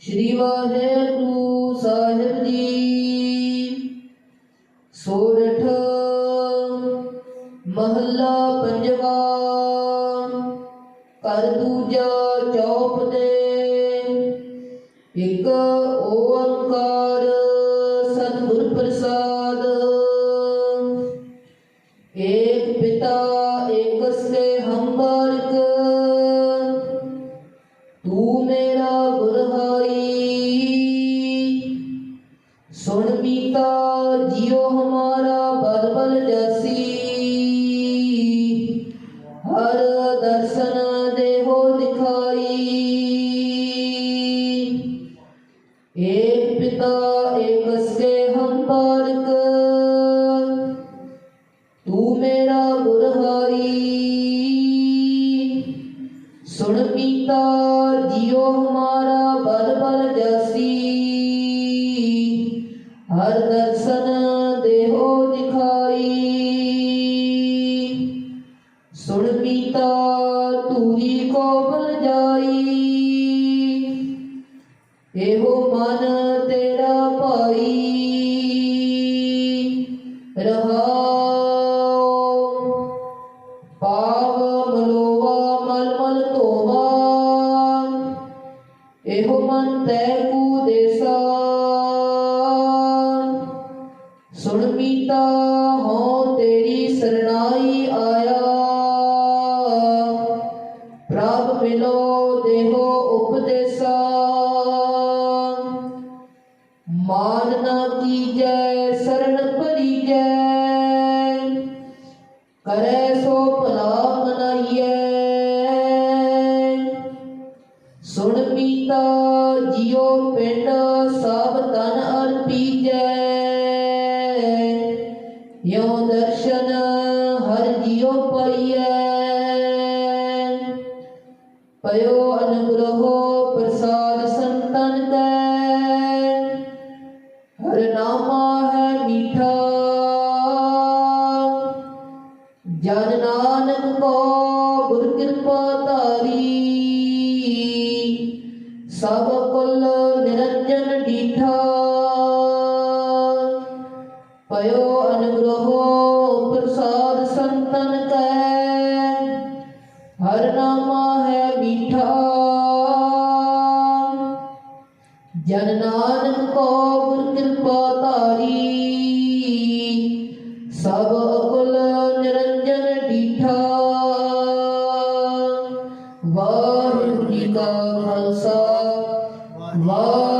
ਸ਼੍ਰੀ ਵਾਹਿਗੁਰੂ ਸਾਹਿਬ ਜੀ। ਸੋਰਠ ਮਹੱਲਾ ਪੰਜਵਾ ਕਰ ਦੂਜਾ ਚੌਪ ਦੇ ਇੱਕ ਓੰਕਾਰ ਸਤਿਗੁਰ ਪ੍ਰਸਾਦ। ਏਕ ਪਿਤਾ ਤੂੰ ਮੇਰਾ ਗੁਰਹਾਈ ਸੁਣ ਮੀਤਾ ਜਿਉ ਹਮਾਰਾ ਬਲ ਬਲ ਜਾਸੀ। ਹਰ ਦਰਸ਼ਨ ਦੇਹੋ ਦਿਖਾਈ। ਏਕ ਪਿਤਾ, ਏਕ ਸੇ ਹਮ ਬਾਰਕ ਤੂੰ ਮੇਰਾ ਗੁਰਹਾਈ ਸੁਣ ਪੀਤਾ ਜਿਉ ਹਮਾਰਾ ਬਲ ਬਲ ਜਸੀ। ਹਰ ਦਰਸ਼ਨ ਦੇਹੋ ਦਿਖਾਈ। ਸੁਣ ਪੀਤਾ ਤੂਰੀ ਕੋ ਬਲ ਜਾਈ। ਇਹੋ ਮਨ ਤੇਰਾ ਭਾਈ। ਰਹਾਉ ਇਹੋ ਮਨ ਤੈ ਕੂ ਦੇਸਾ ਸੁਣ ਮੀਤਾ ਹੋ ਤੇਰੀ ਸਰਨਾਈ ਆਇਆ। ਪ੍ਰਭ ਮਿਲੋ ਦੇਹੋ ਉਪਦੇਸਾ। ਮਾਨ ਨਾ ਕੀਜੈ, ਸਰਣ ਪਰੀਜੈ ਕਰੈ ਸੁਣ ਪੀਤਾ ਜਿਉ ਪਿੰਡ ਸਭ ਤਨ ਅਰਪੀਜੈ। ਯੋ ਦਰਸ਼ਨ ਹਰ ਜਿਉ ਪਾਈਐ। ਪਇਓ ਅਨੁਗ੍ਰਹੋ ਪ੍ਰਸਾਦ ਸੰਤਨ ਕੈ। ਹਰ ਨਾਮਾ ਹੈ ਮੀਠਾ। ਜਨ ਨਾਨਕ ਸਭ ਕੁਲ ਨਿਰੰਜਨ ਡੀਠਾ। ਪਇਓ ਅਨੁਗ੍ਰਹੋ ਪ੍ਰਸਾਦ ਸੰਤਨ ਕੈ। ਹਰ ਨਾਮਾ ਹੈ ਮੀਠਾ। ਜਨ ਨਾਨਕ ਕੋ ਗੁਰ ਕਿਰਪਾ ਧਾਰੀ। ਸਭ ਅਕੁਲ ਨਿਰੰਜਨ ਡੀਠਾ। ਵਾਹਿਗੁਰੂ ਜੀ ਕਾ ਖਾਲਸਾ। ਵਾਹਿਗੁਰੂ